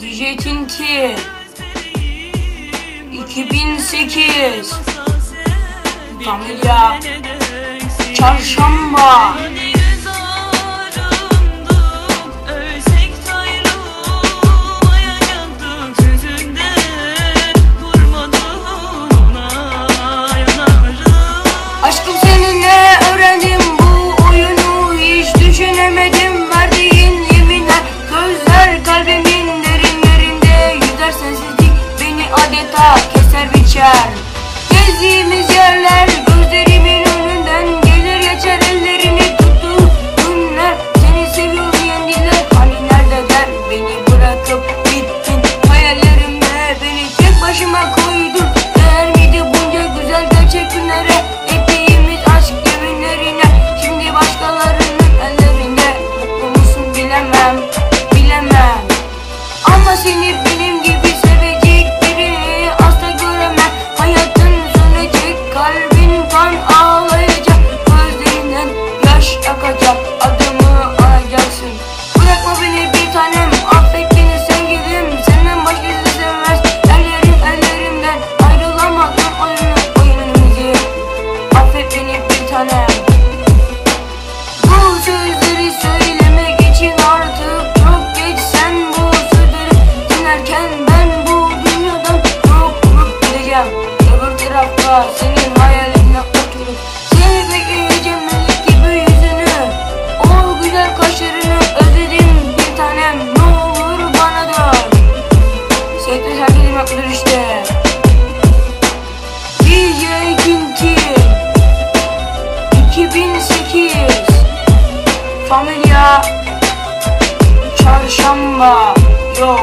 DJ Tinti 2008 Familia Çarşamba koydun? Değer miydi bunca güzel gerçek günlere? Aşk yeminlerine Şimdi başkalarının ellerinde Mutlu musun bilemem bilemem. Ama seni benim gibi sevecek birini asla göremem. Hayatın sönecek kalbin kan ağlayacak. Gözlerinden yaş akacak tarafta senin hayalinle oturup Seni bekleyeceğim melek gibi yüzünü O güzel kaşlarını özledim bir tanem Ne olur bana dön Sevgili herkesim yapılır işte. DJ Kinti 2008 Familia Çarşamba Yo